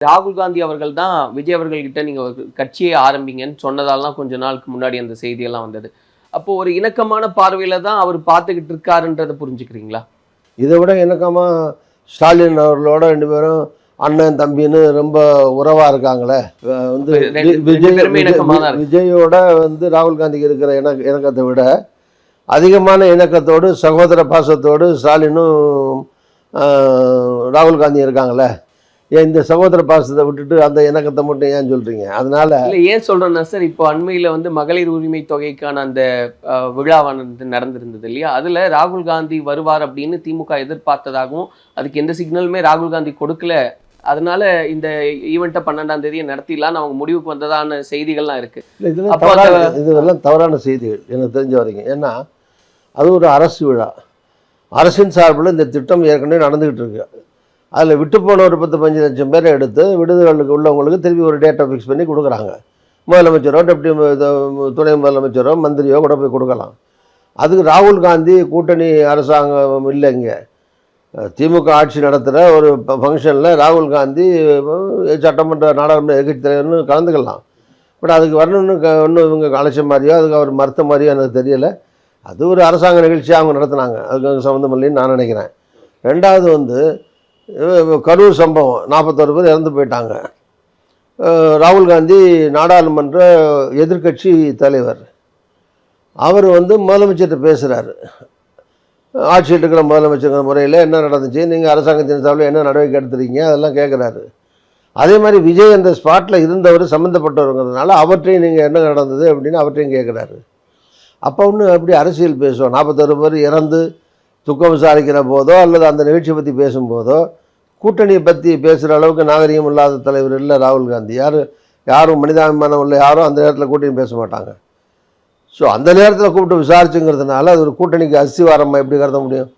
ராகுல் காந்தி அவர்கள் தான் விஜய் அவர்கள் கிட்ட நீங்க ஒரு கட்சியை ஆரம்பிங்கன்னு சொன்னதாலாம் கொஞ்ச நாளுக்கு முன்னாடி அந்த செய்தியெல்லாம் வந்தது. அப்போ ஒரு இணக்கமான பார்வையில தான் அவர் பார்த்துக்கிட்டு இருக்காருன்றதை புரிஞ்சுக்கிறீங்களா? இதை விட இணக்கமாக ஸ்டாலின் அவர்களோட ரெண்டு பேரும் அண்ணன் தம்பின்னு ரொம்ப உறவாக இருக்காங்களே. வந்து விஜய் விஜயோட வந்து ராகுல் காந்திக்கு இருக்கிற இண இணக்கத்தை விட அதிகமான இணக்கத்தோடு சகோதர பாசத்தோடு ஸ்டாலினும் ராகுல் காந்தி இருக்காங்களே. ஏன் இந்த சகோதர பாசத்தை விட்டுட்டு அந்த இணக்கத்தை மட்டும் ஏன் சொல்கிறீங்க அதனால இல்ல ஏன் சொல்றேன்னா சார் இப்போ அண்மையில வந்து மகளிர் உரிமை தொகைக்கான அந்த விழாவானது நடந்திருந்தது இல்லையா? அதுல ராகுல் காந்தி வருவார் அப்படின்னு திமுக எதிர்பார்த்ததாகவும் அதுக்கு எந்த சிக்னலுமே ராகுல் காந்தி கொடுக்கல. அதனால இந்த ஈவெண்ட்டை பன்னெண்டாம் தேதியை நடத்திடலாம்னு அவங்க முடிவுக்கு வந்ததான செய்திகள்லாம் இருக்கு. இதெல்லாம் தவறான செய்திகள் எனக்கு தெரிஞ்ச வரைக்கும். ஏன்னா அது ஒரு அரசு விழா. அரசின் சார்பில் இந்த திட்டம் ஏற்கனவே நடந்துகிட்டு இருக்கு. அதில் விட்டு போன ஒரு பத்து பஞ்சு லட்சம் பேரை எடுத்து விடுதலுக்கு உள்ளவங்களுக்கு திருப்பி ஒரு டேட்டா ஃபிக்ஸ் பண்ணி கொடுக்குறாங்க. முதலமைச்சரோ டெப்டி துணை முதலமைச்சரோ மந்திரியோ கூட போய் கொடுக்கலாம். அதுக்கு ராகுல் காந்தி கூட்டணி அரசாங்கம் இல்லை இங்கே. திமுக ஆட்சி நடத்துகிற ஒரு ஃபங்க்ஷனில் ராகுல் காந்தி சட்டமன்ற நாடாளுமன்ற எதிர்கட்சி தலைவர்னு கலந்துக்கலாம். பட் அதுக்கு வரணும்னு க ஒன்றும் இவங்க அழைச்ச மாதிரியோ அதுக்கு அவர் மறுத்த மாதிரியோ எனக்கு தெரியலை. அது ஒரு அரசாங்க நிகழ்ச்சியாக அவங்க நடத்துனாங்க. அதுக்கு சம்மந்தம் இல்லைன்னு நான் நினைக்கிறேன். ரெண்டாவது வந்து கரூர் சம்பவம். நாற்பத்தோரு பேர் இறந்து போயிட்டாங்க. ராகுல் காந்தி நாடாளுமன்ற எதிர்க்கட்சி தலைவர். அவர் வந்து முதலமைச்சர்கிட்ட பேசுகிறாரு ஆட்சியில் இருக்கிற முதலமைச்சர் முறையில் என்ன நடந்துச்சு? நீங்கள் அரசாங்கத்தின் சார்பில் என்ன நடவடிக்கை எடுத்துருக்கீங்க அதெல்லாம் கேட்குறாரு அதே மாதிரி விஜய் அந்த ஸ்பாட்டில் இருந்தவர் சம்மந்தப்பட்டவருங்கிறதுனால அவற்றையும் நீங்கள் என்ன நடந்தது அப்படின்னு அவற்றையும் கேட்குறாரு அப்போ ஒன்று அப்படி அரசியல் பேசுவோம்? நாற்பத்தொரு பேர் இறந்து துக்கம் விசாரிக்கிற போதோ அல்லது அந்த நிகழ்ச்சியை பற்றி பேசும்போதோ கூட்டணியை பற்றி பேசுகிற அளவுக்கு நாகரிகம் இல்லாத தலைவர் இல்லை ராகுல் காந்தி. யார் யாரும் மனிதாபிமானம் இல்லை யாரும் அந்த நேரத்தில் கூட்டணி பேச மாட்டாங்க. ஸோ அந்த நேரத்தில் கூப்பிட்டு விசாரிச்சுங்கிறதுனால அது ஒரு கூட்டணிக்கு அஸ்திவாரமாக எப்படி கருத முடியும்?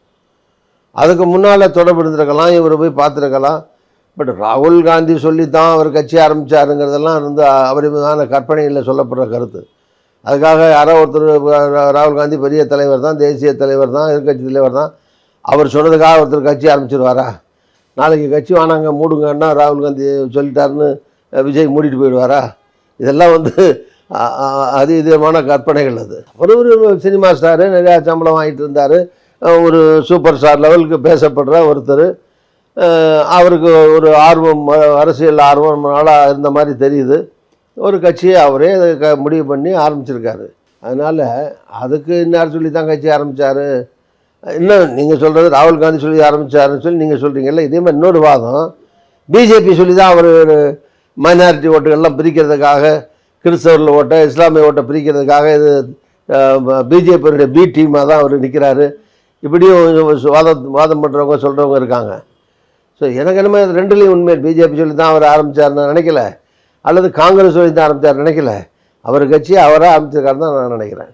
அதுக்கு முன்னால் தொடர்பு இருந்திருக்கலாம் இவர் போய் பார்த்துருக்கலாம். பட் ராகுல் காந்தி சொல்லி தான் அவர் கட்சி ஆரம்பித்தாருங்கிறதெல்லாம் வந்து அபரிமிதமான கற்பனையில் சொல்லப்படுற கருத்து. அதுக்காக யாரோ ஒருத்தர் ராகுல் காந்தி பெரிய தலைவர் தான் தேசிய தலைவர் தான் எதிர்கட்சி தலைவர் தான் அவர் சொன்னதுக்காக ஒருத்தர் கட்சி ஆரம்பிச்சிருவாரா? நாளைக்கு கட்சி வானாங்க மூடுங்கன்னா ராகுல் காந்தி சொல்லிட்டாருன்னு விஜய் மூடிட்டு போயிடுவாரா? இதெல்லாம் வந்து அது அ- கற்பனைகள் அது. ஒரு ஒரு சினிமா ஸ்டாரு நிறையா சம்பளம் வாங்கிட்டு இருந்தார். ஒரு சூப்பர் ஸ்டார் லெவலுக்கு பேசப்படுற ஒருத்தர். அவருக்கு ஒரு ஆர்வம் அரசியல் ஆர்வம் நாளாக இருந்த மாதிரி தெரியுது. ஒரு கட்சியை அவரே க முடிவு பண்ணி ஆரம்பிச்சிருக்காரு. அதனால் அதுக்கு இன்னார் சொல்லி தான் கட்சி ஆரம்பித்தார் இன்னும் நீங்கள் சொல்கிறது ராகுல் காந்தி சொல்லி ஆரம்பித்தாருன்னு சொல்லி நீங்கள் சொல்கிறீங்கல்ல இதே மாதிரி இன்னொரு வாதம். பிஜேபி சொல்லி தான் அவர் மைனாரிட்டி ஓட்டுகள்லாம் பிரிக்கிறதுக்காக கிறிஸ்தவர்கள் ஓட்டை இஸ்லாமிய ஓட்டை பிரிக்கிறதுக்காக இது பிஜேபியோடைய பி டீமாக தான் அவர் நிற்கிறாரு இப்படியும் வாதம் வாதம் பண்ணுறவங்க சொல்கிறவங்க இருக்காங்க. ஸோ எனக்கு என்னமோ இது ரெண்டுலேயும் உண்மை. பிஜேபி சொல்லி தான் அவர் ஆரம்பித்தார்னு நினைக்கல. அல்லது காங்கிரஸ் சொல்லி தான் ஆரம்பித்தார் நினைக்கல. அவர் கட்சி அவராக ஆரம்பிச்சிருக்காருன்னு தான் நான் நினைக்கிறேன்.